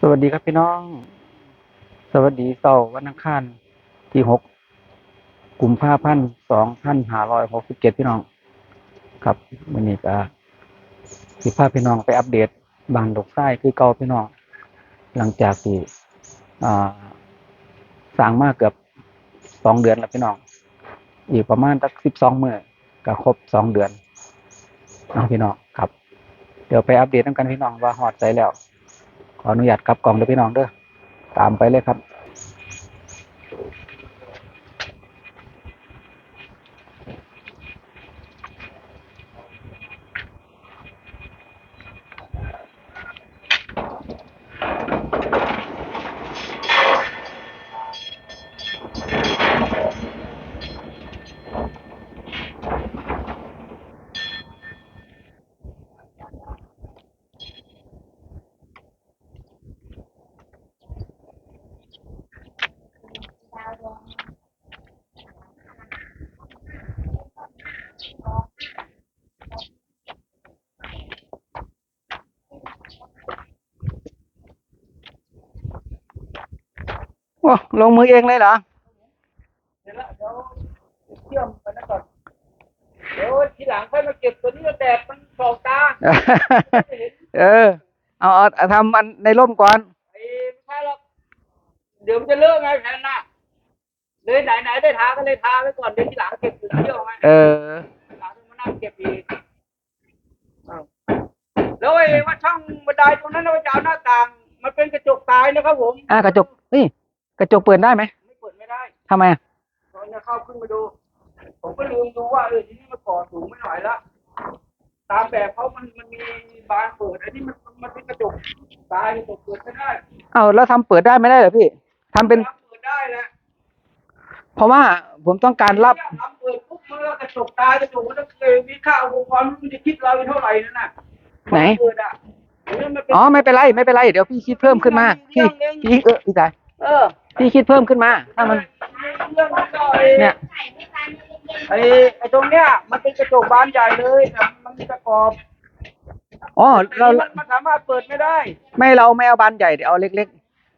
สวัสดีครับพี่น้อง สวัสดีเสาร์วันอังคารที่หกกลุ่มภาพันสองพันห้าร้อยหกสิบเจ็ดพี่น้อง ครับวันนี้ก็สิพาพี่น้องไปอัปเดตบานดอกไส้คือเก่าพี่น้อง หลังจากที่สร้างมาเกือบสองเดือนแล้วพี่น้อง อีกประมาณสักสิบสองมื่อก็ครบสองเดือนเอาพี่น้องครับ เดี๋ยวไปอัปเดตกันพี่น้องว่าหอดใจแล้ว ออนุญาตกลับกล่องเด้อพี่น้องเด้อตามไปเลยครับ โอ้ลงมือเองเลยเหรอเดี๋ยวละเดี๋ยวเชื่อมไปนะก่อนเดี๋ยวทีหลังค่อยมาเก็บตัวนี้แดดมันส่องตาไม่เห็นเออ เอาเอาเอาทำอันในร่มก่อนไอ้ไม่ใช่หรอกเดี๋ยวมันจะเลิกไงแผนน่ะเลยไหนไหนๆได้ทาก็เลยทาไว้ก่อนเดี๋ยวทีหลังเก็บอยู่เที่ยวไงเออทีหลังต้องมานั่งเก็บอีกอ้าวแล้วไอ้ว่าช่องบันไดตรงนั้นเราจะเอาหน้าต่าง มันเป็นกระจกตายนะครับผมอะกระจกนี่ กระจกเปิดได้ไหมไม่เปิดไม่ได้ทำไมอะตอนนี้เข้าขึ้นมาดู ผมก็ลืมดูว่าเออทีนี้มันก่อสูงไม่หน่อยละตามแบบเขามันมันมีบานเปิดอันนี้มันมันเป็นกระจกตายกระจกเปิดไม่ได้เอาแล้วทำเปิดได้ไม่ได้เหรอพี่ทำเป็นทำเปิดได้แหละเพราะว่าผมต้องการรับทำเปิดปุ๊บมันก็กระจกตายกระจกมันก็เคยมีค่าอุปกรณ์มันจะคิดเราเท่าไหร่นั่นน่ะไหน เปิดอะเดี๋ยวมันเป็น อ๋อไม่เป็นไรไม่เป็นไรเดี๋ยวพี่คิดเพิ่มขึ้นมาพี่พี่เออพี่จ่าย เออพี่คิดเพิ่มขึ้นมา ถ้ามัน เรื่องมันก็ไอ้เนี่ย ไอ้ไอ้ตรงเนี้ย มันเป็นกระจกบานใหญ่เลยแต่มันมีตะกรอบอ๋อเรามันมันสามารถเปิดไม่ได้ไม่เราไม่เอาบานใหญ่เดี๋ยวเอาเล็ก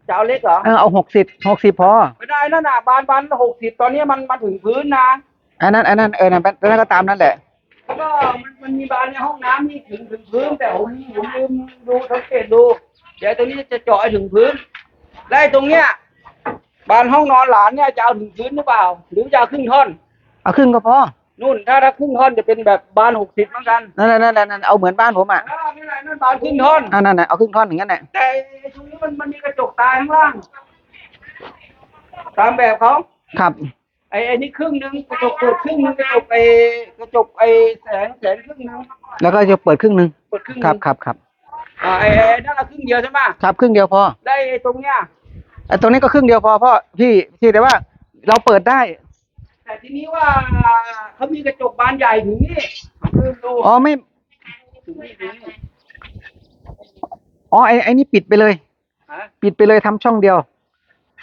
จะเอาเล็กเหรอๆเออเอาหกสิบหกสิบพอ ไม่ได้นั่นน่ะบานบานหกสิบตอนนี้มันมาถึงพื้นนะ อันนั้นอันนั้นเออนั่นนั่นก็ตามนั่นแหละ แล้วก็มันมันมีบานในห้องน้ำนี่ถึงถึงพื้นแต่ผมผมลืมดูสังเกตดู เดี๋ยวตรงนี้จะเจาะให้ถึงพื้น และไอ้ตรงเนี้ยบานห้องนอนหลานเนี่ยจะเอาถึงพื้นหรือเปล่า หรือจะเอาครึ่งท่อน เอาครึ่งก็พอ นู่นถ้าถ้าครึ่งท่อนจะเป็นแบบบานหกสิบเหมือนกันนั่นนั่นนั่นนั่นเอาเหมือนบ้านผมอะอ่าไม่ไรนั่นบานครึ่งท่อนอันนั้นน่ะเอาครึ่งท่อนอย่างนั้นแหละแต่ไอ้ตรงนี้มันมันมีกระจกตายข้างล่าง ตามแบบเขาครับ ไอ้ไอ้นี่ครึ่งหนึงกระจกเปิดครึ่งหนึงกระจกไอ้กระจกไอ้แสงแสงครึ่งหนึงแล้วก็จะเปิดครึ่งหนึ่งเปิดครึ่งหครันึบงครับครับอ่าไอ้ไอ้นั่นละครึ่งเดียวใช่ไหมครับครึ่งเดียวพอ ได้ไอ้ตรงเนี้ยไอ้ ตรงนี้ก็ครึ่งเดียวพอเพราะพี่พี่แต่ว่า เราเปิดได้ แต่ทีนี้ว่าเขามีกระจกบานใหญ่ถึงนี่คือดูอ๋อไม่ถึงนี่ถึงนี่อ๋อไอ้ไอ้นี่ปิดไปเลยฮะปิดไปเลยทำช่องเดียว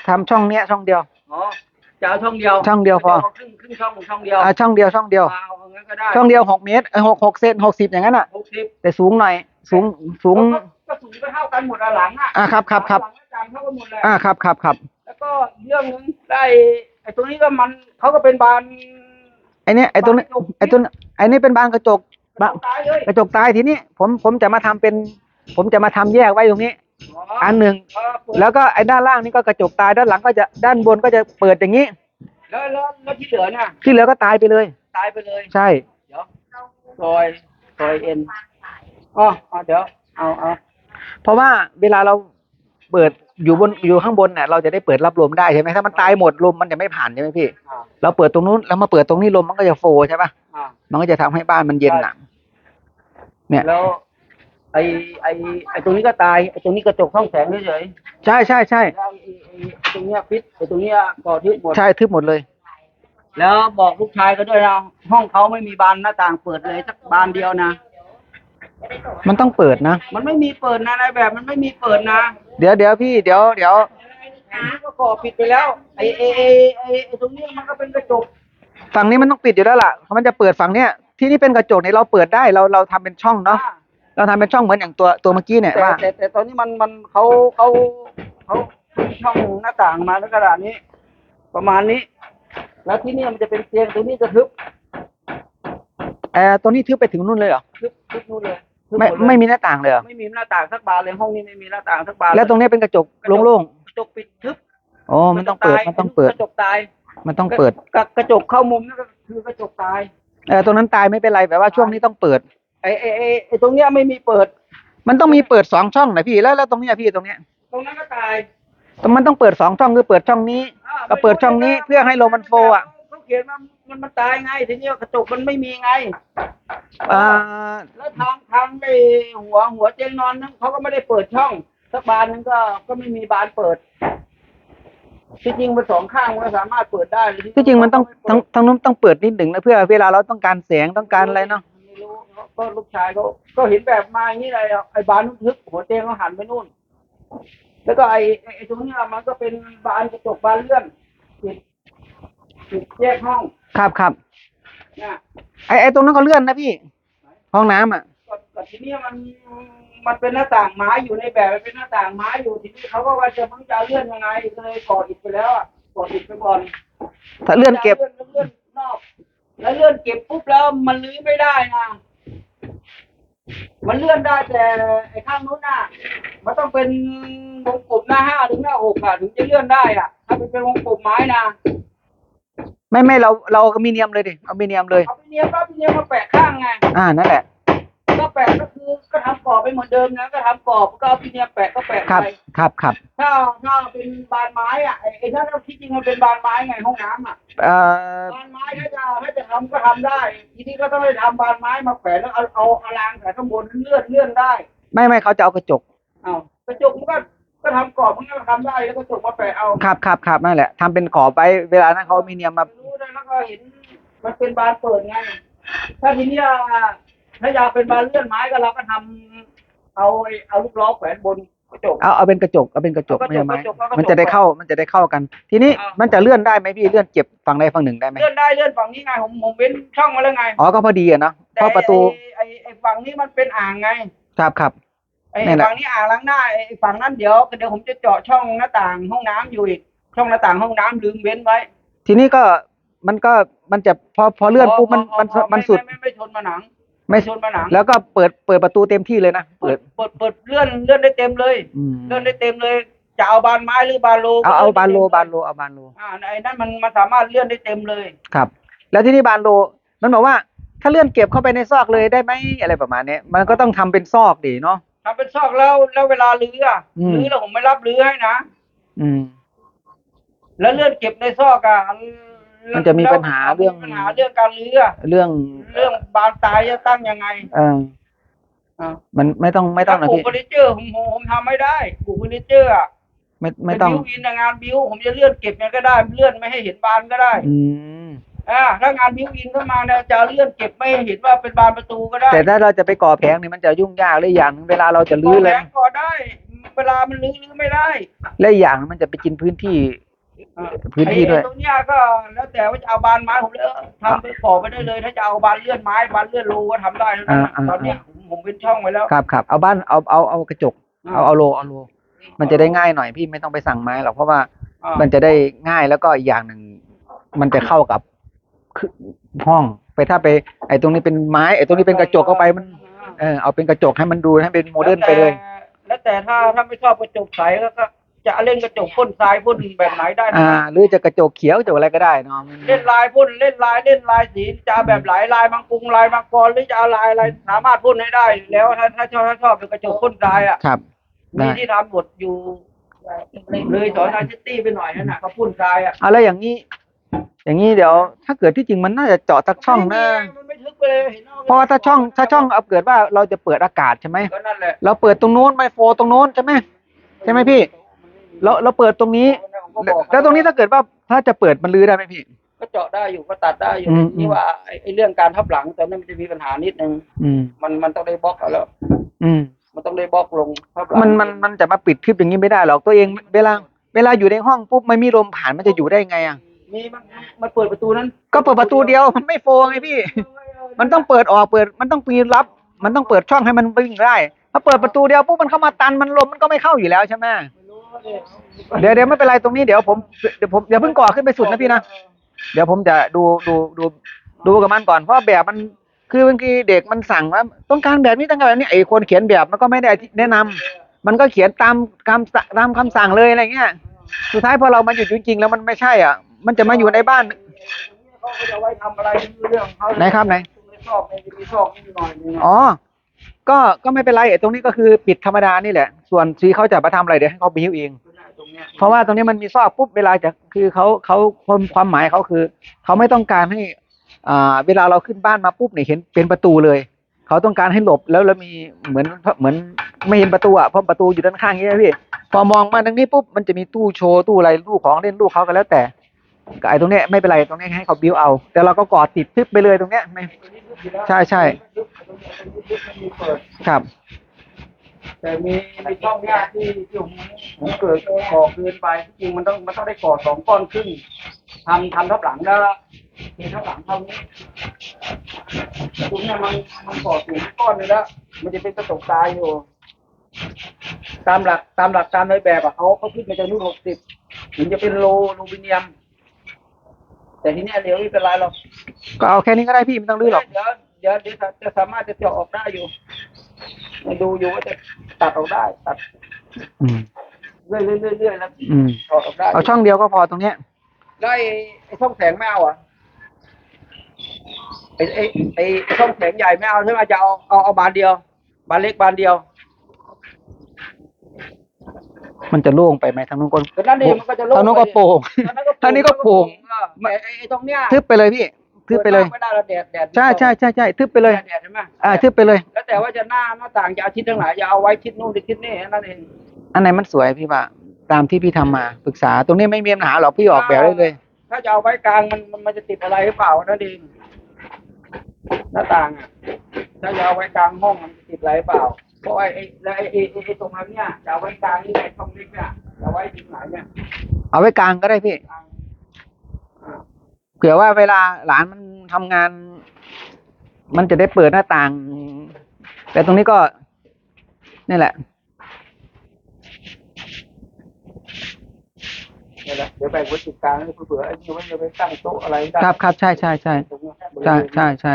ทำช่องเนี้ยช่องเดียวอ๋อจะเอาช่องเดียว ช่องเดียวพอาครึ่งครึ่งช่องช่องเดียวอ่าช่องเดียวช่องเดียวเอาเอางั้นก็ได้ช่องเดียวหกเมตรเออหกหกเซนหกสิบอย่างนั้นอะหกสิบแต่สูงหน่อย สูงสูงก็ก็สูงก็เท่ากันหมดอะหลังอะอ่าครับครับครับ หลังก็จางเท่ากันหมดแหละอ่าครับครับครับแล้วก็เรื่องนึงได้ไอ้ตรงนี้ก็มันเขาก็เป็นบานไอ้เนี้ยไอ้ตัวนี้ไอ้ตัวนี้ไอ้นี่เป็นบานกระจกบานตายเลยกระจกตายทีนี้ผมผมจะมาทำเป็น ผมจะมาทำแยกไว้ตรงนี้ อันหนึ่งเออเปิดแล้วก็ไอ้ด้านล่างนี่ก็กระจกตายด้านหลังก็จะด้านบนก็จะเปิดอย่างนี้ แล้วแล้วแล้วที่เหลือเนี่ยที่เหลือก็ตายไปเลย ตายไปเลย ใช่เดี๋ยวซอยซอยเอ็นอ๋อเอาเดี๋ยวเอาเอาเพราะว่าเวลาเราเปิด อยู่บนอยู่ข้างบนเนี่ยเราจะได้เปิดรับลมได้ใช่ไหมถ้ามันตายหมดลมมันจะไม่ผ่านใช่ไหมพี่อ่าเราเปิดตรงนู้นแล้วมาเปิดตรงนี้ลมมันก็จะโฟใช่ปะอ่ามันก็จะทำให้บ้านมันเย็นหนักเนี่ยแล้วไอไอไอตรงนี้ก็ตายไอตรงนี้กระจกช่องแสงเฉยใช่ใช่ใช่ๆแล้วไอ้ไอ้ไอ้ตรงเนี้ยฟิตไอตรงเนี้ยก่อทึบหมดใช่ทึบหมดเลย แล้วบอกลูกชายก็ด้วยนะห้องเขาไม่มีบานหน้าต่างเปิดเลยสักบานเดียวนะมันต้องเปิดนะ มันไม่มีเปิดนะในแบบมันไม่มีเปิดนะ เดี๋ยวเดี๋ยวพี่เดี๋ยวเดี๋ยวอันนี้ก็ก่อปิดไปแล้วไอไอไอไอไอตรงนี้มันก็เป็นกระจกฝั่งนี้มันต้องปิดอยู่แล้วล่ะมันจะเปิดฝั่งเนี้ยที่นี่เป็นกระจกเนี่ยเราเปิดได้เราเราทำเป็นช่องเนาะอ่เราทำเป็นช่องเหมือนอย่างตัวตัวเมื่อกี้เนี่ยแต่ว่าแต่แต่ตอนนี้มันมันเขาเขาเขาช่องหน้าต่างมาในกระดาษนี้ ประมาณนี้ แล้วที่นี่มันจะเป็นเตียงตัวนี้จะทึบเออตัวนี้ทึบไปถึงนู่นเลยเหรอทึบทึบนู่นเลย ทึบไม่หดเลยไม่มีหน้าต่างเลยเหรอไม่มีหน้าต่างสักบานเลยห้องนี้ไม่มีหน้าต่างสักบานแล้วตรงนี้เป็นกระจกโล่งกระจกปิดทึบๆอ๋อมันต้องเปิดกระจกายมันต้องเปิด กระจกตายมันต้องเปิดกระกระจกเข้ามุมนั่นก็คือกระจกตายเออตรงนั้นตายไม่เป็นไรแต่ว่าช่วงนี้ต้องเปิด ไอ้ไอ้ไอ้ไอ้ตรงเนี้ยไม่มีเปิด มันต้องมีเปิดสองช่องนะพี่แล้วแล้วตรงเนี้ยพี่ตรงเนี้ยตรงนั้นก็ตายมันต้องเปิดสองช่องคือเปิดช่องนี้ อ่าก็เปิดช่องนี้เพื่อให้ลมมันโฟอะเขาเขียนว่า มันมันตายไงทีนี้กระจกมันไม่มีไง อ่าแล้วทางทางไอ้หัวหัวเตียงนอนนั้นเขาก็ไม่ได้เปิดช่อง สักบานนึงก็ก็ไม่มีบานเปิดที่จริงมันสองข้างมันก็สามารถเปิดได้เลยที่จริงมันต้องทั้งทั้งนู้นต้องเปิดนิดหนึ่งนะเพื่อเวลาเราต้องการแสงต้องการอะไรเนาะไม่รู้ก็ลูกชายเขาก็เห็นแบบมาอย่างนี้เลยไอ้บานนุ่นทึบหัวเตียงเขาหันไปนู่น แล้วก็ไอ้ไอ้ไอ้ตรงเนี้ยมันก็เป็นบานกระจกบานเลื่อนปิดปิดแยกห้อง ครับครับนะไอไอตรงนั้นก็เลื่อนนะพี่ ห้องน้ำอะ ก็ก็ทีนี้มันมันเป็นหน้าต่างไม้อยู่ในแบบมันเป็นหน้าต่างไม้อยู่ทีนี้เขาก็ว่าจะมึงจะเอาเลื่อนยังไงก็เลยก่ออิฐไปแล้วอะก่ออิฐไปก่อน ถ้าเลื่อนเก็บเลื่อนเลื่อนนอก แล้วเลื่อนเก็บปุ๊บแล้วมันลื้อไม่ได้นะ มันเลื่อนได้แต่ไอ้ข้างนู้นน่ะ มันต้องเป็นวงกลมหน้าห้าถึงหน้าหกอะถึงจะเลื่อนได้อะ ถ้าเป็นเป็นวงกลมไม้นะ ไม่ไม่เราเราอลูมิเนียมเลยดิอลูมิเนียมเลยเอาไปเนียมปั๊บเนียมมาแปะข้างไง อ่านั่นแหละ ก็แปะก็คือก็ทำกรอบไปเหมือนเดิมนะก็ทำกรอบก็เอาพี่เนียมแปะก็แปะครับ ไปครับครับถ้าถ้าเป็นบานไม้อะไอ้ไอ้ถ้าเราที่จริงมันเป็นบานไม้ไงห้องน้ำอะเอ่อบานไม้ถ้าจะถ้าจะทำก็ทำได้ ทีนี้ก็ต้องไปทำบานไม้มาแขวนแล้วเอาเอาเอารางใส่ข้างบนเลื่อนเลื่อนได้ไม่ไม่เขาจะเอากระจก เอากระจกมันก็ ก็ทำกรอบมันก็ทำได้แล้วกระจกมาแปะเอาครับครับครับนั่นแหละทำเป็นขอบไปเวลานั้นเขาเอาอลูมิเนียมมารู้ได้แล้วก็เห็น มันเป็นบานเปิดไง ถ้าทีเนี้ยถ้าอยากเป็นบานเลื่อนไม้ก็เราก็ทำเอาไอ้เอาลูกล้อแขวนบนกระจก เอาเอาเป็นกระจกเอาเป็นกระจกเอากระไม่จกใช่ไหมกระจกเอากระจกมันจะได้เข้ามันจะได้เข้ากัน ทีนี้เอามันจะเลื่อนได้ไหมพี่เลื่อนเก็บฝั่งใดฝั่งหนึ่งได้ไหมเลื่อนได้เลื่อนฝั่งนี้ไงผมผมเว้นช่องมาแล้วไงอ๋อก็พอดีอะเนาะเพแต่ราะประตูไอ้ไอ้ไอ้ฝั่งนี้มันเป็นอ่างไง ครับครับ ไอ้นี่แหละ ฝั่งนี้อ่างล้างหน้าไอ้ฝั่งนั้นเดี๋ยวเดี๋ยวผมจะเจาะช่องหน้าต่างห้องน้ำอยู่อีกช่องหน้าต่างห้องน้ำลืมเว้นไว้ทีนี้ก็มันก็มันจะพอพอเลื่อนปุ๊บมันพอมันพอมันสุดไม่ไม่ไม่ชนผนัง ไม่ชนผนัง แล้วก็เปิดเปิดประตูเต็มที่เลยนะเปิเปิดดเปิดเปิดเลื่อนเลื่อนได้เต็มเลย อืมเลื่อนได้เต็มเลย จะเอาบานไม้หรือบานโลเอาเอาก็บานโลได้เต็มบานโลเอาบานโลอ่าไอ้นั่นมันมันสามารถเลื่อนได้เต็มเลย ครับ แล้วที่นี่บานโลมันบอกว่าถ้าเลื่อนเก็บเข้าไปในซอกเลยได้ไหมอะไรประมาณเนี้ยมันก็ต้องทำเป็นซอกดีเนาะ ทำเป็นซอกแล้วแล้วเวลาลื้ออะอืมลื้อแล้วผมไม่รับลื้อให้นะ อืม แล้วเลื่อนเก็บในซอกอะมันจะมีปัญหาเรื่องมีปัญหาเรื่องการลื้ออะเรื่องเรื่องบานตายจะตั้งยังไงเอออ่ามันไม่ต้องไม่ต้องนะถ้าปลูกพี่เฟอร์นิเจอร์ผมผมผมทำไม่ได้ปลูกเฟอร์นิเจอร์อะไม่ไม่ต้อง เป็นบิวอินอะงานบิวผมจะเลื่อนเก็บยังไงก็ได้ เลื่อนไม่ให้เห็นบานก็ได้ อืม อ่าถ้างานบิวอินเข้ามาเนี่ยจะเลื่อนเก็บไม่ให้เห็นว่าเป็นบานประตูก็ได้แต่ถ้าเราจะไปก่อแผงนี่มันจะยุ่งยากและอีกอย่างหนึ่งเวลาเราจะลื้อเลยแผงก่อได้ เวลามันลื้อลื้อไม่ได้และอีกอย่างหนึ่งมันจะไปกินพื้นที่ อ่าพื้นที่ด้วย ไอ้ตรงเนี้ยก็แล้วแต่ว่าจะเอาบานไม้ผมเลยเออทำไปขอไปได้เลย ถ้าจะเอาบานเลื่อนไม้บานเลื่อนรูก็ทำได้แล้วนะอ่าอ่า ตอนเนี้ยผมผมเป็นช่องไว้แล้วครับครับเอาบ้านเอาเอาเอากระจก เอาเอาโลเอาโล มันจะได้ง่ายหน่อยพี่ไม่ต้องไปสั่งไม้หรอกเพราะว่าอ่ามันจะได้ง่ายแล้วก็อีกอย่างหนึ่งมันจะเข้ากับคือ ห้องไปถ้าไป ไอ้ตรงนี้เป็นไม้ไอ้ตรงนี้เป็นกระจกเข้าไปมันเออเอาเป็นกระจกให้มันดูให้เป็นโมเดิร์นไปเลย แล้วแต่ถ้าถ้าไม่ชอบกระจกใสก็ก็จะเล่นกระจกพ่นทรายพ่นแบบไหนได้อ่านะหรือจะกระจกเขียวกระจกอะไรก็ได้เนาะมันเล่นลายพ่นเล่นลายเล่นลายสีจะเอาแบบไหนลายมังกรลายมังกรหรือจะเอาลายอะไรสามารถพ่นให้ได้อยู่แล้วถ้าถ้าชอบถ้าชอบเป็นกระจกพ่นทรายอะครับมีได้ที่ทำหมดอยู่เลยสอนทางซิตี้ไปหน่อยนั่นน่ะเขาพ่นทรายอะเอาแล้วอย่างนี้ อย่างนี้เดี๋ยว ถ้าเกิดที่จริงมันน่าจะเจาะสักช่องนะมันไม่ทึบไปเลยห็นอเพราะว่าถ้าช่องถ้าช่องเอาเกิดว่าเราจะเปิดอากาศใช่ไหมก็นั่นแหละเราเปิดตรงนู้นไมโฟตรงนู้นใช่ไหมใช่ไหมพี่เราเราเปิดตรงนี้ผมก็บอกแล้วตรงนี้ถ้าเกิดว่าถ้าจะเปิดมันรื้อได้ไหมพี่ ก็เจาะได้อยู่ก็ตัดได้อยู่อืมนี่ว่าไอ้ไอ้เรื่องการทับหลังตอนนั้นมันจะมีปัญหานิดนึงอืม มันมันต้องได้บล็อกเอาแล้ว อืม มันต้องได้บล็อกลงทับหลังมันมันมันจะมาปิดคลิปอย่างนี้ไม่ได้หรอกตัวเองเวลา เวลาอยู่ในห้องปุ๊บไม่มีลมผ่านมันจะอยู่ได้ไงอะ มีมันมันเปิดประตูนั้นก็เปิดประตูเดียวมันไม่โฟไงพี่ มันต้องเปิดออกเปิด มันต้องมีนรับ มันต้องเปิดช่องให้มันวิ่งได้ถ้าเปิดประตูเดียวปุ๊บมันเข้ามาตันมันลมมันก็ไม่เข้าอยู่แล้วใช่ไหมเดี๋ยวเดี๋ยวไม่เป็นไรตรงนี้เดี๋ยวผมเดี๋ยวผมเดี๋ยวเพิ่งก่อขึ้นไปสุดนะพี่นะเดี๋ยวผมจะดูดูดูดูกับมันก่อนเพราะแบบมันคือบางทีเด็กมันสั่งว่าต้องการแบบนี้ต้องการแบบนี้ไอ้คนเขียนแบบมันก็ไม่ได้แนะนำมันก็เขียนตามคำสั่งตามคำสั่งเลยอะไรเงี้ยสุดท้ายพอเรามาอยู่จริงๆแล้วมันไม่ใช่อะ มันจะมาอยู่ในบ้านเขาก็จะไว้ทำอะไรเรื่องของเขาไหนครับไหนชอบในมีชอบนิดหน่อยนึงอ๋อ ก็ก็ไม่เป็นไรไอ้ตรงนี้ก็คือปิดธรรมดานี่แหละ ส่วนซีเขาจะมาทำอะไรเดี๋ยวให้เขาบิวเอง ตรงเนี้ยเพราะว่าตรงนี้มันมีซอกปุ๊บเวลาจะคือเขาเขาความความหมายเขาคือ เขาไม่ต้องการให้อ่าเวลาเราขึ้นบ้านมาปุ๊บเนี่ยเห็นเป็นประตูเลย เขาต้องการให้หลบแล้วแล้วมีเหมือนเหมือนไม่เห็นประตูอะเพราะประตูอยู่ด้านข้างนี้นะพี่พอมองมาทางนี้ปุ๊บมันจะมีตู้โชว์ตู้อะไรลูกของเล่นลูกเขาก็แล้วแต่ก็ ไอ้ตรงเนี้ยไม่เป็นไรตรงนี้ให้เขาบิวเอา แต่เราก็กอดติดทึบไปเลยตรงเนี้ยไม่ใช่ใช่ครับ แต่มีมีช่องเนี้ยที่ที่ผมผมเกิดก่อเกินไปจริงมันต้องมันต้องได้ก่อสองก้อนครึ่งทำทำทับหลังแล้วทีทับหลังเท่านี้ตรงเนี้ยมันมันก่อสูงก้อนเลยแล้ว มันจะเป็นกระจกตายอยู่ ตามหลักตามหลักการในแบบอะเขาเขาขึ้นมาจากรุ่นหกสิบถึงจะเป็นโลโลบิเนียม แต่ทีเนี้ยเดี๋ยวไม่เป็นไรหรอกก็เอาแค่นี้ก็ได้พี่ไม่ต้องรื้อหรอก เดี๋ยวเดี๋ยวเดี๋ยวจะจะสามารถจะเจาะออกได้อยู่มาดูอยู่ว่าจะตัดออกได้ ตัดอืม เรื่อยเรื่อยเรื่อยเรื่อยแล้วอืมถอดออกได้เอาช่องเดียวก็พอตรงเนี้ยแล้วไอ้ไอ้ช่องแสงไม่เอาอะไอ้ไอ้ไอ้ไอ้ช่องแสงใหญ่ไม่เอาใช่ไหมจะเอาเอาเอาบานเดียว บานเล็กบานเดียว มันจะโล่งไปไหมทางนู้นก็แต่นั่นเองมันก็จะโล่งทางนู้นก็โป่งทางนั้นก็ทางนี้ก็โป่งเออแต่ไอ้ไอ้ตรงเนี้ยทึบไปเลยพี่ ทึบไปเลยปิดหน้าไม่ได้แล้วแดดแดดใช่ใช่ใช่ใช่ทึบไปเลย แดดใช่ไหมอ่า ทึบไปเลย แล้วแต่ว่าจะหน้าหน้าต่างจะเอาทิศทางไหนจะเอาไว้ทิศนู่นหรือทิศนี่แค่นั่นเอง อันไหนมันสวยพี่ว่าตามที่พี่ทำมาปรึกษา ตรงนี้ไม่มีปัญหาหรอกพี่ออกแบบได้เลย ถ้าจะเอาไว้กลางมันมันมันจะติดอะไรหรือเปล่านั่นเอง หน้าต่างอะ ถ้าจะเอาไว้กลางห้องมันจะติดอะไรหรือเปล่า เพราะไอ้ไอ้แล้วไอ้ไอ้ไอ้ไอ้ตรงนั้นเนี่ยจะเอาไว้กลางนี่ไอ้ช่องเล็กเนี่ยจะเอาไว้ตรงไหนเนี่ยเอาไว้กลางก็ได้พี่กลางอ่าเผื่อว่าเวลาหลานมันทำงาน มันจะได้เปิดหน้าต่าง แต่ตรงนี้ก็นี่แหละเนี่ยแหละเดี๋ยวแบ่งไว้จุดกลางให้เผื่อไอ้นี่ไว้จะไปตั้งโต๊ะอะไรได้ครับครับใช่ใช่ใช่ตรงเนี้ยใช่ใช่ใช่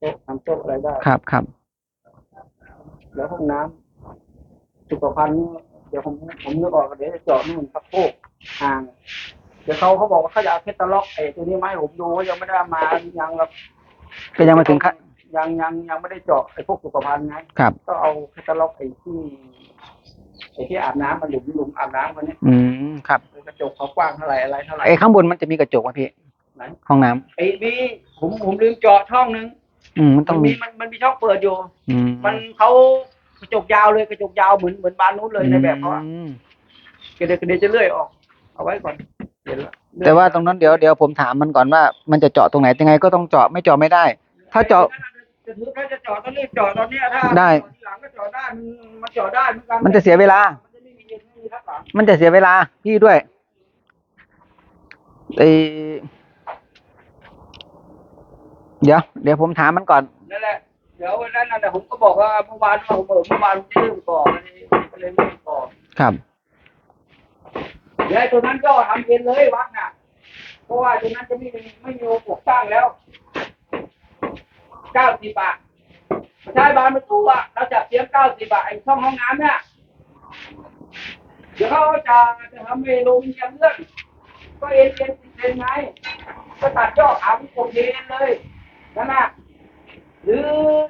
โต๊ะทำโต๊ะอะไรได้ครับครับแล้วห้องน้ำสุขภัณฑ์นี่เดี๋ยวผมผมนึกออกเดี๋ยวจะเจาะนู่นสะโพกห่างเดี๋ยวเขาเขาบอกว่าเขาจะเอาเคตตาล็อกไอ้ตัวนี้มาให้ผมดูว่ายังไม่ได้เอามายังครับก็ยังมาถึงขั้นยังยังยังไม่ได้เจาะไอ้พวกสุขภัณฑ์ไงครับ ก็เอาเคตตาล็อกไอ้ที่ไอ้ที่อาบน้ำมันหลุมหลุมอาบน้ำคนนี้อืมครับกระจกเขากว้างเท่าไหร่อะไรเท่าไหร่ไอ้ข้างบนมันจะมีกระจกไหมพี่ไหนห้องน้ำไอ้มีผมผมลืมเจาะช่องนึง อืมมันต้องมีมันมันมีช่องเปิดอยู่ อืมมันเขากระจกยาวเลยกระจกยาวเหมือนเหมือนบานนู้นเลยในแบบเขาอะอืมเดี๋ยวเดี๋ยวจะเลื่อยออก เอาไว้ก่อนเดี๋ยวละเลื่อยแต่ว่าตรงนั้นเดี๋ยวเดี๋ยวผมถามมันก่อนว่า มันจะเจาะตรงไหนยังไงก็ต้องเจาะไม่เจาะไม่ได้ ถ้าเจาะ จะถือถ้าจะเจาะต้องรีบเจาะตอนเนี้ยถ้าได้เจาะทีหลังก็เจาะได้มันมันเจาะได้เหมือนกันมันจะเสียเวลา มันจะไม่มีไม่มีทับหลังมันจะเสียเวลาพี่ด้วยไอ เดี๋ยวเดี๋ยวผมถามมันก่อน นั่นแหละ เดี๋ยววันนั้นน่ะผมก็บอกว่าเมื่อวานว่าผมเออเมื่อวานผมจะลืมก่อนก็เลยลืมก่อนครับเดี๋ยวไอ้ตัวนั้นก็ทำเองเลยวัดน่ะ เพราะว่าตัวนั้นจะไม่มีไม่มีปกตั้งแล้วเก้าสิบบาทใช้บานประตูอะเราจับเสียงเก้าสิบบาทไอ้ช่องห้องน้ำเนี่ยเดี๋ยวเขาจะจะทำเมนูมีเลื่อนก็เอ็นเอ็นเอ็นไงก็ตัดยอดขามุกกบเอ็นเลย นั่นน่ะหรือ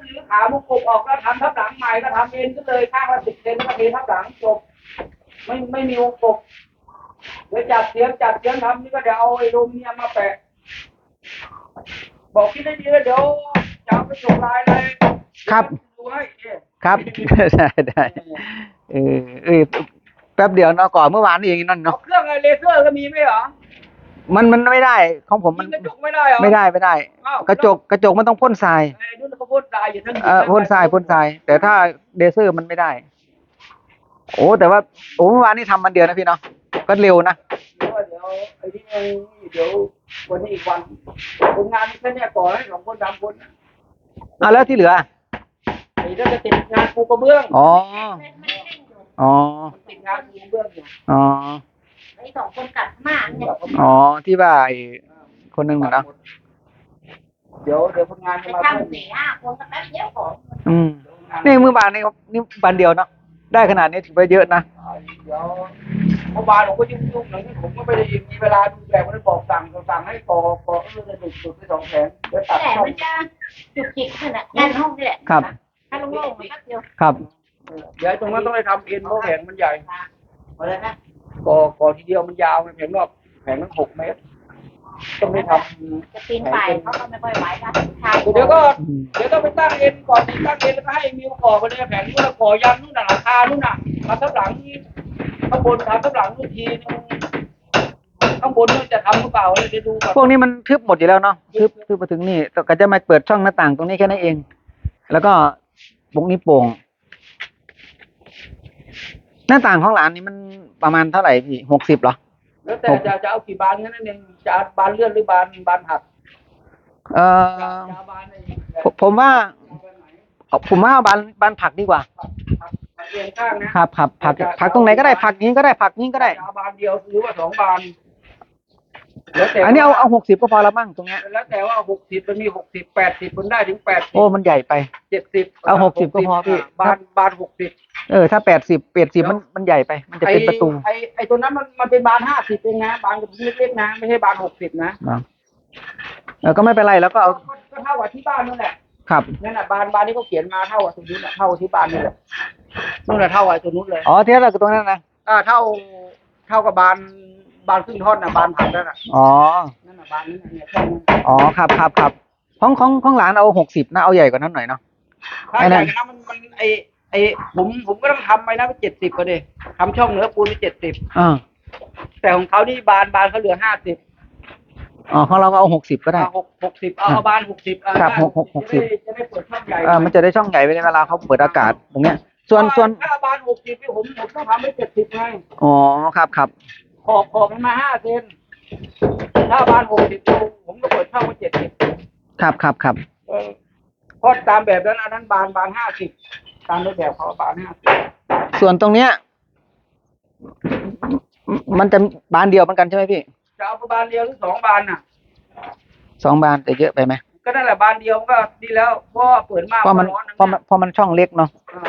หรือขามุกกบออกก็ทำทับหลังใหม่ก็ทำเอ็นก็เลยข้างละสิบเซนแล้วก็เททับหลังจบไม่ไม่มีวงกบเดี๋ยวจัดเสียงจัดเสียงทำนี่ก็เดี๋ยวเอาไอ้ลมเนี่ยมาแปะ บอกคิดได้ดีแล้วเดี๋ยวจะเอาไปส่งไลน์เลยครับดูให้เอ๊ะครับได้ได้เออเออแป๊บเดียวเนาะก่อนเมื่อวานนี่เองนั่นเอาเนาะเครื่องไอ้เลเซอร์ก็มีไหมเหรอ มันมันไม่ได้ของผมมันยิงกระจกไม่ได้เหรอไม่ได้ไม่ได้ อ้าวกระจกกระจกมันต้องพ่นทรายไอ้นู่นเขาพ่นทรายอยู่ทั้งเออพ่นทรายพ่นทราย แต่ถ้าเดเซอร์มันไม่ได้ โอ้แต่ว่าโอ้เมื่อวานนี่ทำมันเดียวนะพี่เนาะก็เร็วนะเดี๋ยวเดี๋ยวไอ้ที่ยังเดี๋ยววันนี้อีกวันผลงานแค่เนี้ยก่อนให้สองคนสามคนอะแล้วที่เหลือถ้าจะติดงานปูกระเบื้องอ๋ออ๋อติดงานปูกระเบื้องอยู่อ๋อ ไอ้สองคนกลับมาเนี่ยอ๋อที่ว่าไอ้คนหนึงเหรอเนาะเดี๋ยวเดี๋ยวคนงานไปจะมาตั้งเพิ่มสี่ห้าคนก็แป๊บเดียวของอืมนี่มือบานนี่นี่บานเดียวเนาะได้ขนาดนี้ถือว่าเยอะนะเดี๋ยวเมื่อวานผมก็ยุ่งๆหน่อยผมก็ไม่ได้มีเวลาดูแลวันนั้นบอกสั่งก็สั่งให้กอกอเออจะดุดุไปสองแผงเดี๋ยวตัดแต่ช่องมันจะจุกจิกขนาดงานห้องนี่แหละครับ ถ้าโล่งๆมันแป๊บเดียวครับเดี๋ยวตรงนั้นต้องไปทำเอ็นเพราะแผงมันใหญ่ หมดแล้วนะ กอกอทีเดียวมันยาวแผงรอบแผงมันหกเมตรต้องไปทำจะปีนไปเขาก็ไม่ค่อยไหวนะทางเดี๋ยวก็อืมเดี๋ยวต้องไปตั้งเอ็นก่อนตั้งเอ็นแล้วก็ให้มิวก่อไปเลยแผงนู้นแล้วก่อยันนู่นน่ะหลังคานู่นน่ะมาทับหลังนี่ข้างบนทำทับหลังนู่นทีนึงข้างบนนู่นจะทำหรือเปล่าเดี๋ยวดูก่อนพวกนี้มันทึบหมดอยู่แล้วเนาะทึบทึบมาถึงนี่แต่ก็จะมาเปิดช่องหน้าต่างตรงนี้แค่นั้นเอง แล้วก็วงนี้โป่งหน้าต่างของหลานนี่มัน ประมาณเท่าไหร่พี่หกสิบเหรอ แล้วแต่จะจะเอากี่บานแค่นั้นเองจะเอาบานเลื่อนหรือบานบานหักเอ่จะอจะเอาบานไหนผมผมว่าเอาบานไหนเอาผมว่าเอาบานบานผักดีกว่าหักหักเรียงข้างนะครับครับผักผักตรงไหนก็ได้ผักนี้ก็ได้ผักนี้ก็ได้ จะเอาบานเดียวหรือว่าสองบาน แล้วแต่อันนี้เอาเอาหกสิบก็พอแล้วมั้งตรงเนี้ยแล้วแต่ว่าหกสิบมันมีหกสิบแปดสิบมันได้ถึงแปดสิบโอ้มันใหญ่ไป เจ็ดสิบเอา60ก็พอพี่ บานบานหกสิบเออถ้าแปดสิบแปดสิบมันมันใหญ่ไป มันจะเป็นประตูไอไอตัวนั้นมันมันเป็นบานห้าสิบเองนะบานกับเล็กๆนะไม่ใช่บานหกสิบนะเนาะเออก็ไม่เป็นไรแล้วก็เอาก็ก็เท่ากับที่บ้านนั่นแหละครับนั่นแหละบานบานที่เขาเขียนมาเท่ากับตรงนู้นน่ะเท่ากับที่บ้านนี่แหละนู่นแหละเท่ากับไอ้ตัวนู้นเลยอ๋อที่เราตรงนั้นนะอ่าเท่าเท่ากับบาน บานครึ่งท่อนน่ะบานผักนั่นน่ะอ๋อ นั่นน่ะบานนั้นน่ะเนี่ยแค่นั้นอ๋อ ครับครับครับของของของหลานเอาหกสิบนะเอาใหญ่กว่านั้นหน่อยเนาะ ถ้าไอ้ใหนั่ญ่นนะมันมันไอไอผมผมก็ต้องทำไปนะเป็นเจ็ดสิบก็ดิทำช่องเหนือปูนเป็นเจ็ดสิบอ่าแต่ของเขานี่บานบานเขาเหลือห้าสิบอ๋อของเราก็เอาหกสิบก็ได้ หกหกสิบเอาเอาบานหกสิบครับหกหกหกสิบ จะได้เปิดช่องใหญ่เออมันจะได้ช่องใหญ่เวลาเขาเปิดอากาศตรงเนี้ย ส่วนส่วนถ้าบานหกสิบนี่ผมผมต้องทำให้เจ็ดสิบไงอ๋อครับครับ ขอบขอบมันมาห้าเซนถ้าบานหกสิบผมก็เปิดช่องไว้เจ็ดสิบครับครับครับเออเพราะตามแบบนั้นอันนั้นบานบานห้าสิบตามในแบบเขาบานห้าสิบส่วนตรงเนี้ยมมันจะบานเดียวเหมือนกันใช่ไหมพี่จะเอาบานเดียวหรือสองบานน่ะ สองบานแต่เยอะไปไหมก็นั่นแหละบานเดียวมันก็ดีแล้วเพราะว่าเปิดมากเพราะมันร้อนนะเพราะมันเพราะมันช่องเล็กเนาะเออ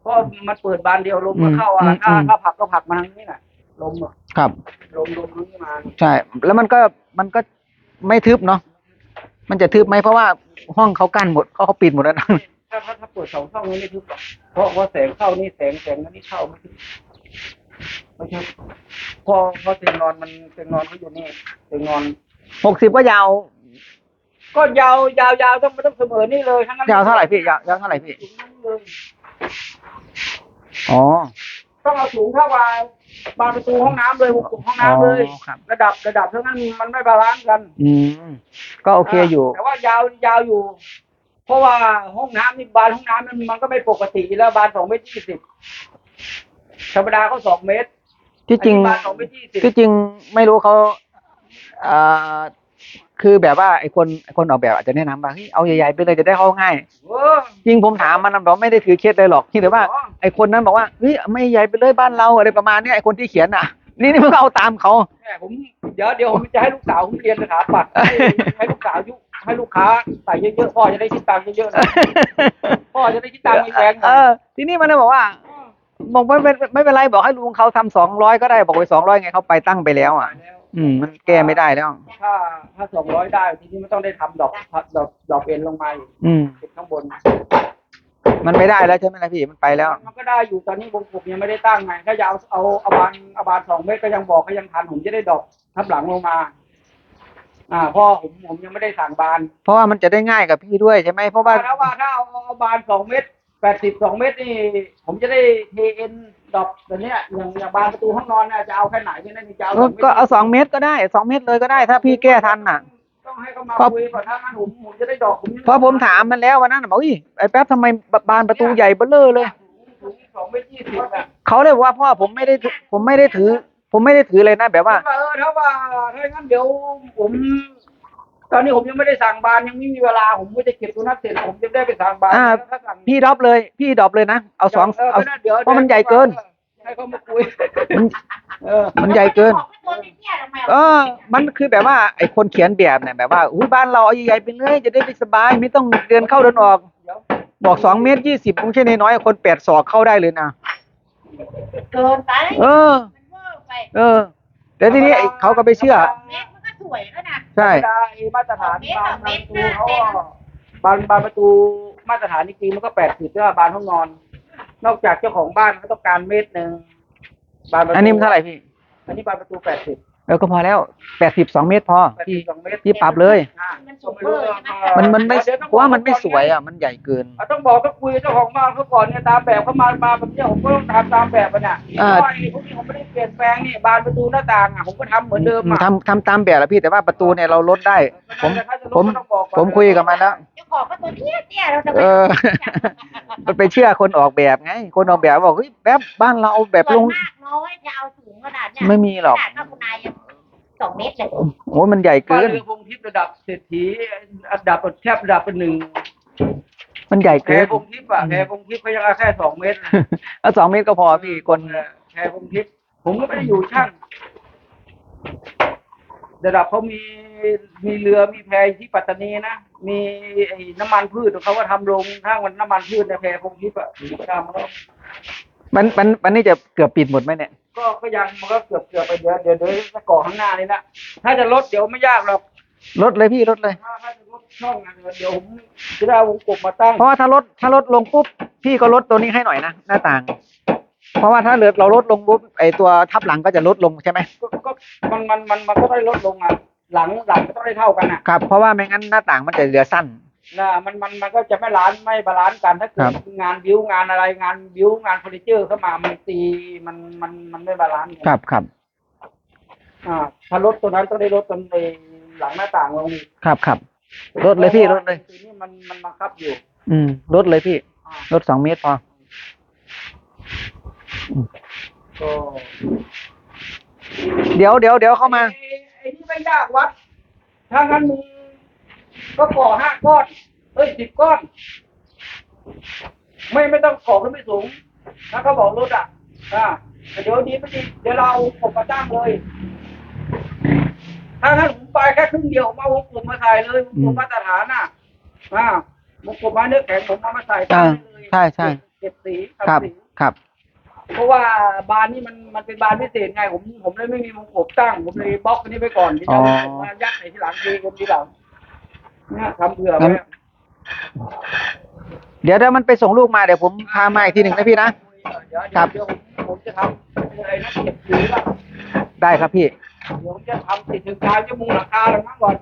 เพราะมันเปิดบานเดียวลมอืก็มเข้าอะอืมถ้าอืมถ้าผลักก็ผลักมาทางนี้น่ะ ลมอะครับ ลมลมนี้มาใช่ แล้วมันก็มันก็ไม่ทึบเนาะมันจะทึบไหมเพราะว่าห้องเขากั้นหมดเขาเขาปิดหมดแล้วนะ ถ้าถ้าถ้าเปิดสองช่องนี้ไม่ทึบหรอกเพราะว่าแสงเข้านี่แสงแสงนั้นนี่เข้าไม่ทึบไม่ทึบเพอพอเตียงนอนมันเตียงนอนเขาอยู่นี่เตียงนอน หกสิบก็ยาวก็ยาวยาวยาวต้องไม่ต้องเสมอนี่เลยทั้งนั้นยาวเท่าไหร่พี่ยาวยาวเท่าไหร่พี่สูงนั้นเลยอ๋อ ต้องเอาสูงเท่ากับบานประตูห้องน้ำเลยหุบห้องน้ำเลย อ๋อครับ ระดับระดับเท่านั้นมันไม่บาลานซ์กันอืมก็โอเคอยู่แต่ว่ายาวยาวอยู่ เพราะว่าห้องน้ำนี่บานห้องน้ำมันมันก็ไม่ปกติอยู่แล้วบานสองเมตรยี่สิบธรรมดาเขาสองเมตร ที่จริงอันนี้บานสองเมตรยี่สิบ ที่จริงไม่รู้เขาเอ่อ คือแบบว่าไอ้คนไอ้คนออกแบบอาจจะแนะนำว่าเฮ้ยเอาใหญ่ๆไปเลยจะได้เข้าง่าย เออจริงผมถามมันมันบอกไม่ได้ถือเคสเลยหรอกที่แต่ว่าอ๋อไอ้คนนั้นบอกว่าเฮ้ยไม่ใหญ่ไปเลยบ้านเราอะไรประมาณเนี้ยไอ้คนที่เขียนอะ นี่นี่มันก็เอาตามเขา แม่ผมเดี๋ยวเดี๋ยวผมจะให้ลูกสาวผมเรียนสถาปัตย์ให้ให้ลูกสาวยุให้ลูกค้าใส่เยอะๆพ่อจะได้คิดตังค์เยอะๆนะพ่อจะได้คิดตังค์ไม่แพงหน่เออยอ ทีนี้มันเลยบอกว่าบอกไม่เป็นไม่เป็นไรบอกให้ลุงเขาทำสองร้อยก็ได้บอกไปสองร้อยไงเขาไปตั้งไปแล้วอะ แล้ว อืม มันแก้ไม่ได้แล้ว ถ้าถ้าสองร้อยได้ทีนี้ไม่ต้องได้ทำดอกดอกดอกเอ็นลงมาอีกอืม ติดข้างบน มันไม่ได้แล้วใช่ไหมล่ะพี่ มันไปแล้ว มันก็ได้อยู่ตอนนี้วงกบยังไม่ได้ตั้งไงถ้าจะเอาเอาเอาบานเอาบานสองเมตรก็ยังบอกก็ยังทันผมจะได้ดอกทับหลังลงมา อ่าเพ่อผมผมยังไม่ได้สั่งบานเพราะว่ามันจะได้ง่ายกับพี่ด้วยใช่ไหมเพราะว่าถ้าว่าถ้าเอาเอาบานสองเมตรแปดสิบสองเมตรนี่ ผมจะได้เทเอ็น ดอกแบบเนี้ยอย่างอย่างบานประตูห้องนอนเนี่ยจะเอาแค่ไหนเนี่ยนะจะเอาเออก็เอาสองเมตรก็ได้สองเมตรเลยก็ได้ถ้าพี่แก้ทันน่ะ ต้องให้เขามาเพราะ คุยก่อนถ้างั้นผมผมจะได้ดอกผมยังเพราะผมถามมันแล้ววันนั้นน่ะบอกอุ้ยไอ้แป๊บทำไมบานประตูใหญ่เบ้อเร่อเลยถุงสองเมตรยี่สิบอะเขาเลยบอกว่าพ่อผมไม่ได้ถือผมไม่ได้ถือ ผมไม่ได้ถือเลยนะแบบว่าเออถ้าว่าถ้าอย่างนั้นเดี๋ยวผม ตอนนี้ผมยังไม่ได้สั่งบานยังไม่มีเวลาผมก็จะเก็บตัวนั้นเสร็จผมจะได้ไปสั่งบานอ่า ถ้าสั่งพี่ดรอปเลย พี่ดรอปเลยนะ เอาสองเออเอา ไม่ได้เดี๋ยวเพราะมันใหญ่เกิน ให้เขามาคุยมันเออมันใหญ่เกินบอกว่าตัวเตี้ยๆทำไมเออ มันคือแบบว่าไอ้คนเขียนแบบเนี่ยแบบว่าอุ้ยบ้านเราเอาใหญ่ๆไปเลยจะได้ไปสบายไม่ต้องเดินเข้าเดินออก เดี๋ยวบอกสองเมตรยี่สิบไม่ใช่น้อยๆคนแปดศอกเข้าได้เลยนะเกินไปเออ มันเวอร์ไปเออแล้วทีนี้ไอ้เขาก็ไปเชื่อเม็ดมันก็ส วยแล้วนะ ใช่ธรรมดาไอ้มาตรฐานเมตรบานต่อเมบานตรประตูเขาก็บานบาหน้าเต็มนประตูมาตรฐานจริงๆมันก็แปดสิบใช่ป่ะบานห้องนอน นอกจากเจ้าของบ้านเขาต้องการเมตรหนึ่งบานประตูอันนี้มันเท่าไหร่พี่ อันนี้บานประตูแปดสิบ เออก็พอแล้วแปดสิบสองเมตรพอแปดสิพี่บสองเมตรพี่ปรับเลยอ่ามันสูงเวอร์ใช่ไหมมันมันไม่เพราะว่ามันไม่สวยอะมันใหญ่เกินอะต้องบอกต้องคุยกับเจ้าของบ้านเขาก่อนเนี่ยตามแบบเขามามาแบบเนี้ยผมก็ต้องทำตามแบบมันอะอ่าเพราะว่าไอ้พวกนี้ผมไม่ได้เปลี่ยนแปลงนี่บานประตูหน้าต่างอะผมก็ทำเหมือนเดิมอะทำทำตามแบบแล้วพี่แต่ว่าประตูเนี่ยเราลดได้ ผมแต่ถ้าจะลดผมก็ต้องบอกก่อนผมคุยกับมันแล้วเจ้าของก็ตัวเตี้ยเตี้ยๆเราจะไปเออมันไปเชื่อคนออกแบบไง คนออกแบบบอกเฮ้ยแบบบ้านเราเอาแบบลส่วง นมากน้อยจะเอาสูงขนาดเนี้ยไม่มีหรอก ขนาดข้าวคุณนายยังสองเมตรเลยโอ้ยมันใหญ่บ้านเกินเรือพงทิพย์ระดับเศรษฐีอันดับแทบระดับเป็นหนึ่งมันใหญ่แพรเกินพงทิพย์อะแพรพงทิพย์เขายังเอาแค่สองเมตรเอาสองเมตรก็พอพี่คนแพรพงทิพย์ผมก็ไม่ได้อยู่ช่างระดับเขามีมีเรือมีแพที่ปัตตานีนะมีไอ้น้ำมันพืชเขาก็ทำโรงทั้งมันน้ำมันพืชในแพรพงทิพย์อะทำแล้ว มันมันมันนี่จะเกือบปิดหมดไหมเนี่ย ก็ก็ยังมันก็เกือบเกือบไปเดี๋ยวเดี๋ยวเดี๋ยวจะก่อข้างหน้านี่นะถ้าจะลดเดี๋ยวไม่ยากหรอกลดเลยพี่ลดเลย ถ้าถ้าจะลดช่องอะเดี๋ยวเดี๋ยวผมจะได้เอาวงกบมาตั้งเพราะว่าถ้าลดถ้าลดลงปุ๊บพี่ก็ลดตัวนี้ให้หน่อยนะหน้าต่าง เพราะว่าถ้าเหลือเราลดลงปุ๊บไอตัวทับหลังก็จะลดลงใช่ไหมก็ก็มันมันมันมันก็ได้ลดลงอะหลังหลังก็ต้องได้เท่ากันอะครับเพราะว่าไม่งั้นหน้าต่างมันจะเหลือสั้น นะมันมันมันก็จะไม่ล้านไม่บาลานซ์กันถ้าเกิครัดบงานบิวงานอะไรงานบิวงานเฟอร์นิเจอร์เข้ามามันตีมันมันมันไม่บาลานซ์กันครับครับอ่าถ้าลดตัวนั้นต้องได้ลดตรงในหลังหน้าต่างลงอีกครับครับลดเลยพี่ลดเลยตัวนี้มันมันบังคับอยู่ อืมลดเลยพี่อ่าลดสองเมตรพอก็เดี๋ยวเดี๋ยวเดี๋ยวเข้ามาไอ้ไอ้นี่ไม่ยากวัดถ้างั้นมึง ก็ก่อห้าก้อนเอ้ยสิบก้อน ไม่ไม่ต้องก่อขึ้นไปสูงถ้าเขาบอกลดอะอ่าแต่เดี๋ยวนี้ไม่ดีเดี๋ยวเราเอาผมมาตั้งเลย ถ้าท่านผมไปแค่ครึ่งเดียวผมเอาวงกลมมาใส่เลยวงกลมมาตรฐานน่ะอ่าวงกลมมาเนื้อแข็งผมเอามาใส่ตั้งได้เลยใช่ใช่เก็บสีครับทำสีครับ เพราะว่าบานนี่มันมันเป็นบานพิเศษไง ผมผมเลยไม่มีวงกบตั้ง ผมเลยบล็อกอันนี้ไปก่อนที่จะเอาวงกบมายัดในที่หลังทีกลมที่หลัง เนี่ยทำเผื่อไว้งั้นเดี๋ยวเดี๋ยวมันไปส่งลูกมาเดี๋ยวผมพามาอีกทีหนึ่งนะพี่นะ เดี๋ยวครับ เดี๋ยวผมผมจะทำอะไรนะเก็บสีป่ะได้ครับพี่ เดี๋ยวผมจะทำติดถึงกาวจะมุงหลังคาแล้วมั้งก่อน